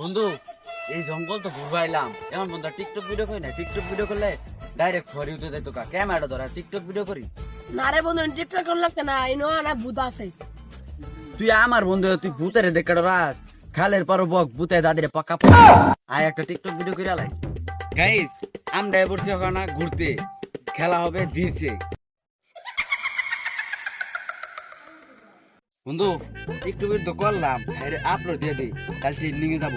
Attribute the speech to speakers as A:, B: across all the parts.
A: বন্ধু এই জঙ্গল তো ঘুরবাইলাম এমন বন্ধু টিকটক ভিডিও করি না টিকটক ভিডিও করলে ডাইরেক্ট ফরি উঠে দেয় তো কা? ক্যামেরা ধরা টিকটক ভিডিও করি?
B: না রে বন্ধু টিকটক করলাম কেন ইনো না ভূত আছে।
A: তুই আমার বন্ধু তুই ভূতের দেখে রাস? খালের পর বক ভূতে দাদিরে পাকা আয় একটা টিকটক ভিডিও করে আলাই গাইস আমরা এবার ঘুরতে। খেলা হবে দিয়েছে বন্ধু টিকটক ভিডিও করলাম। আপলোড দিয়ে দিই কাল ট্রেনিং এ যাব।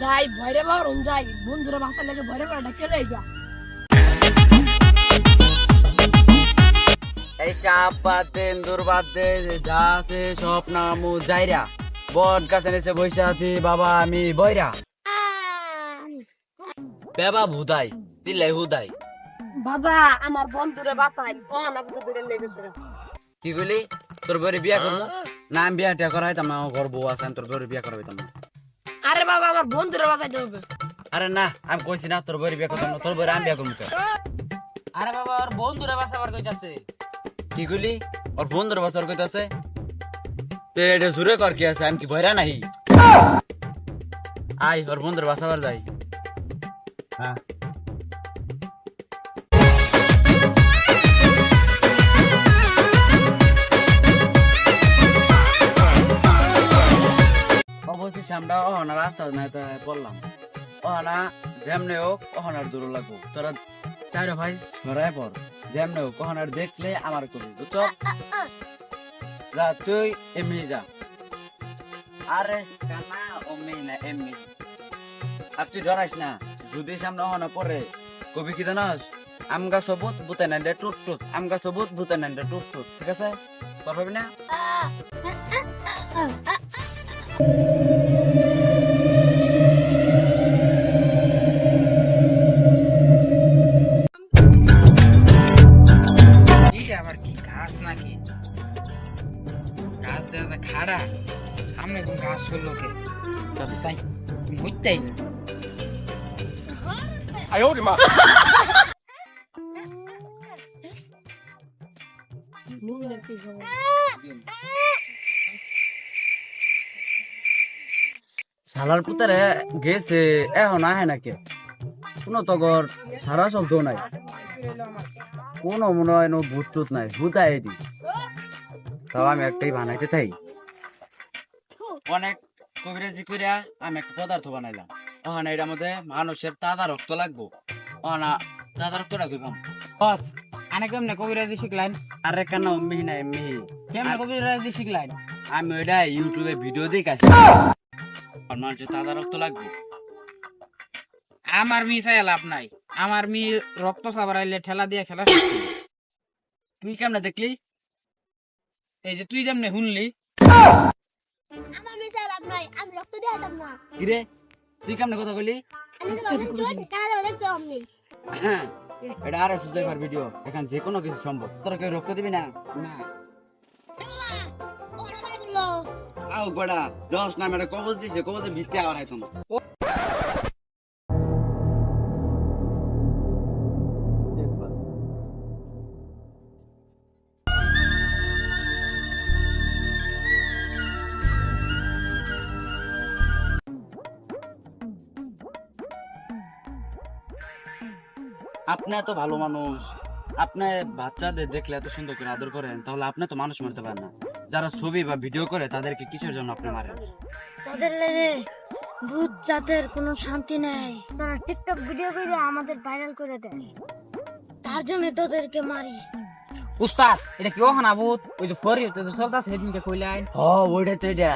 B: যাই ভয়রে বাবার যাই। বন্ধুরা বাসা লাগে ভয়রে বাবা ডাকে লাইগা
A: এই সাপ বাদে ইন্দুর বাদে যা আছে সব নামু যাইরা বট গাছে নিচে বসে আছি বাবা আমি বইরা। বেবা ভুদাই দিলাই হুদাই।
B: বাবা আমার বন্ধুরে বাপাই ও না বুঝে লেগেছে
A: কি কইলি? তোর বইরে বিয়া করব? না আমি বিয়া টিয়া করা হইতাম না আমার ঘর বউ আছে আমি তোর বইরে বিয়া করা হইতাম না।
B: আরে বাবা আমার বন্ধুরে বাঁচাইতে হবে।
A: আরে না আমি কইছি না তোর বইরে বিয়া করতাম না তোর বইরে আমি বিয়া করব চল।
C: আরে বাবা ওর বন্ধুরা বাসাবার কইতাছে।
A: কি কইলি? ওর বন্ধুর বছর কইতাছে? তে এটা জুরে কর কি আছে আমি কি বইরা নাই আই ওর বন্ধুর বাসাবার যাই। হ্যাঁ। অবশেষে আমরা অহনা রাস্তা পড়লাম অহনা যেমনে হোক অহনার দূর লাগবো। তোরা চাইরো ভাই ধরায় পর যেমনে হোক অহনার দেখলে আমার করবি, বুঝছ? যা, তুই এমনি যা। আরে, কানা, অমনি না, এমনি। আর তুই ধরাইস না। যদি সামনে পরে কবি কি জানাস? আমগা সবুত ভূতে নান্ডে টুট টুট আমগা সবুত ভূতে নান্ডে টুট টুট ঠিক আছে? পারবি না?
C: এই আবার কি ঘাস খাড়া। সামনে কোন ঘাস হলো কে? তাই। না।
D: 哎呦我的妈！
A: শালার পুতারে গেছে এখন আহে নাকি কোনো তগর সারা শব্দ নাই কোনো মনে হয় নো ভূত টুত নাই ভূত আই দি তাও আমি একটাই বানাইতে থাই অনেক কবিরাজি করিয়া আমি একটা পদার্থ বানাইলাম ওখানে এটার মধ্যে মানুষের তাজা রক্ত লাগবো। ওখানে তাজা রক্ত রাখব
C: বস আনে কেমনে কবিরাজি শিখলাইন?
A: আরে কেন মিহি নাই মিহি
C: কেমনে কবিরাজি শিখলাইন?
A: আমি ওইটা ইউটিউবে ভিডিও দেখাছি আর মানুষের তাজা রক্ত লাগবো।
C: আমার মি চাই লাভ নাই। আমার মি রক্ত সাবারাইলে ঠেলা দিয়ে খেলা
A: তুই কেমনে দেখলি?
C: এই যে তুই যেমনে শুনলি
E: আমার মেয়ে লাভ নাই আমি রক্ত দিয়ে না।
A: কিরে? তুই কেমনে কথা কইলি? হ্যাঁ এটা আর এসে যাইবার ভিডিও। এখন যে কোনো কিছু সম্ভব। তোরা কেউ রক্ত দিবি না?
C: না।
A: আও বড়া দশ নাম এটা কবজ দিছে কবজের ভিত্তি আওয়ার আইতো না আপনি এত ভালো মানুষ। আপনি বাচ্চাদের দেখলে এত সুন্দর করে আদর করেন তাহলে আপনি তো মানুষ মারতে পারেন না। যারা ছবি বা ভিডিও করে তাদেরকে কিসের জন্য আপনি মারেন?
E: তাদের লেগে ভূত জাতের কোনো শান্তি নেই। তারা টিকটক ভিডিও করে আমাদের ভাইরাল করে দেয়। তার জন্য তোদেরকে মারি।
C: উস্তাদ এটা কি ওখানা ভূত? ওই যে ফরি তো চলতাছে সেদিনকে কইলাইন
A: হ ওইটা তো
C: এটা